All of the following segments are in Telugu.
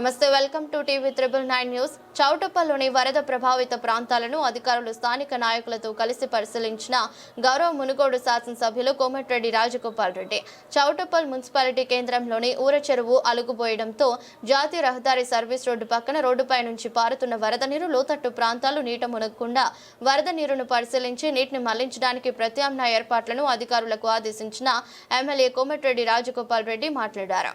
నమస్తే welcome to TV triple nine news. చౌటప్పల్లోని వరద ప్రభావిత ప్రాంతాలను అధికారులు స్థానిక నాయకులతో కలిసి పరిశీలించిన గౌరవ మునుగోడు శాసనసభ్యులు కోమటిరెడ్డి రాజగోపాల్ రెడ్డి. చౌటప్పల్ మున్సిపాలిటీ కేంద్రంలోని ఊర చెరువు అలుగుపోయడంతో జాతీయ రహదారి సర్వీస్ రోడ్డు పక్కన రోడ్డుపై నుంచి పారుతున్న వరద నీరు లోతట్టు ప్రాంతాలు నీట మునగకుండా వరద నీరును పరిశీలించి నీటిని మళ్ళించడానికి ప్రత్యామ్నాయ ఏర్పాట్లను అధికారులకు ఆదేశించిన ఎమ్మెల్యే కోమటిరెడ్డి రాజగోపాల్ రెడ్డి మాట్లాడారు.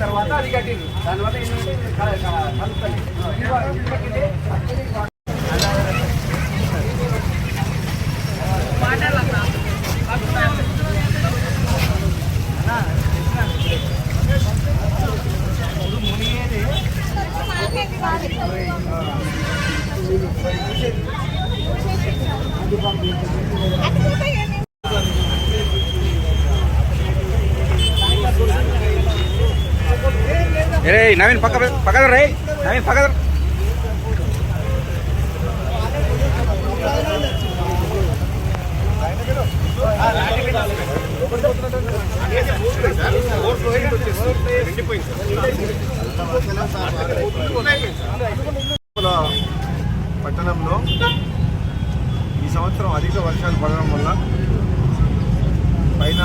తర్వాత అది కట్టింది దానివల్ల ఏంటంటే రే నవీన్ పక్క పక్కన రే నవీన్ పక్కన. తిరుమల పట్టణంలో ఈ సంవత్సరం అధిక వర్షాలు పడడం వల్ల పైన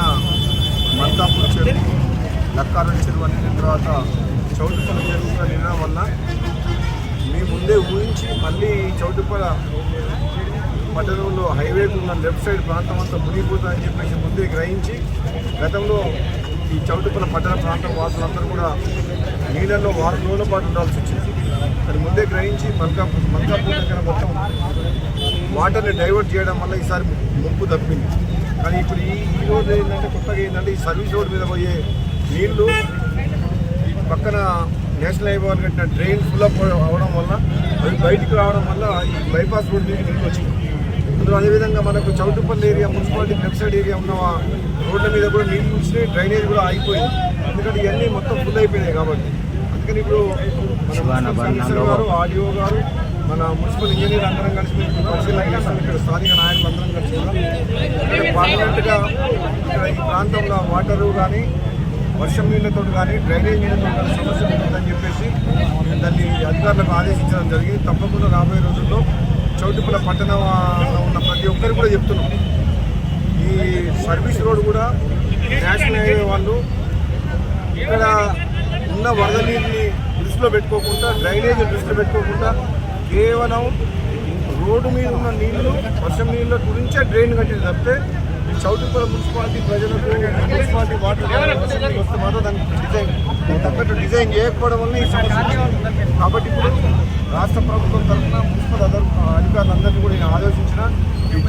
మల్కాపూర్ చెరువు లక్కారం చెరువు అనే తర్వాత చౌటుపల చెరువు కూడా వల్ల మీ ముందే ఊహించి మళ్ళీ చౌటుపల పట్టణంలో హైవేకు ఉన్న లెఫ్ట్ సైడ్ ప్రాంతం అంతా మునిగిపోతుందని చెప్పేసి ముందే గ్రహించి గతంలో ఈ చౌటుపల పట్టణ ప్రాంతం వాసులందరూ కూడా నీళ్ళల్లో వారం రోజుల పాటు ఉండాల్సి వచ్చింది. అది ముందే గ్రహించి మల్కా మల్కాపూర్ దగ్గర మొత్తం వాటర్ని డైవర్ట్ చేయడం వల్ల ఈసారి ముప్పు తప్పింది. కానీ ఇప్పుడు ఈ ఈ రోజు ఏంటంటే కొత్తగా ఏంటంటే ఈ సర్వీస్ రోడ్ మీద పోయే నీళ్ళు ఈ పక్కన నేషనల్ హైవే వాళ్ళు కట్టిన డ్రైన్ ఫుల్ అప్ అవడం వల్ల అవి బయటికి రావడం వల్ల ఈ బైపాస్ రోడ్ మీద నీళ్ళు వచ్చింది. అందులో అదేవిధంగా మనకు Choutuppalli area municipality left side area ఉన్న రోడ్ల మీద కూడా నీళ్ళు చూసి డ్రైనేజ్ కూడా ఆగిపోయింది. ఎందుకంటే ఇవన్నీ మొత్తం ఫుల్ అయిపోయినాయి కాబట్టి. అందుకని ఇప్పుడు గారు ఆడియో గారు మన మున్సిపల్ ఇంజనీర్ అందరం కలిసి మేము పరిశీలన చేస్తాం. ఇక్కడ స్థానిక నాయకులు అందరం కలిసి కూడా ఇక్కడ పర్మనెంట్గా ఇక్కడ ఈ ప్రాంతంలో వాటరు కానీ వర్షం నీళ్ళతో కానీ డ్రైనేజ్ నీళ్ళతో కానీ సమస్య ఉంటుందని చెప్పేసి దాన్ని అధికారులకు ఆదేశించడం జరిగింది. తప్పకుండా రాబోయే రోజుల్లో చౌటుపల పట్టణంలో ఉన్న ప్రతి ఒక్కరు కూడా చెప్తున్నాం. ఈ సర్వీస్ రోడ్ కూడా నేషనల్ హైవే వాళ్ళు ఇక్కడ ఉన్న వరద నీటిని దృష్టిలో పెట్టుకోకుండా డ్రైనేజ్ దృష్టిలో పెట్టుకోకుండా కేవలం రోడ్డు మీద ఉన్న నీళ్ళు వర్షం నీళ్ళ గురించే డ్రైన్ కట్టింది తప్పితే ఈ మున్సిపాలిటీ ప్రజలకు మున్సిపాలిటీ వాటర్ వస్తే మాత్రం దానికి డిజైన్ దానికి తగ్గట్టు డిజైన్ చేయకపోవడం వల్ల ఈ సమస్య కాబట్టి ఇప్పుడు రాష్ట్ర ప్రభుత్వం తరఫున మున్సిపల్ అధికారులందరినీ కూడా నేను ఆలోచించిన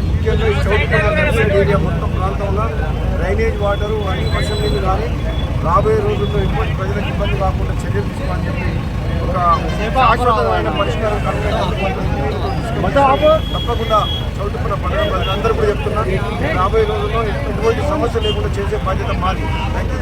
ముఖ్యంగా ఈ చౌటుపల్లి ఏరియా మొత్తం ప్రాంతంలో డ్రైనేజ్ వాటరు అన్ని వర్షం నీళ్ళు కానీ రాబోయే రోజుల్లో ఎటువంటి ప్రజలకు ఇబ్బంది కాకుండా చర్యలు తీసుకోమని చెప్పి ఒక శాశ్వతమైన పరిష్కారం కనుగొనడానికి తప్పకుండా చౌటుకున్న పట్టణ అందరూ కూడా చెప్తున్నారు. రాబోయే రోజుల్లో ఎటువంటి సమస్య లేకుండా చేసే బాధ్యత మాది. Thank you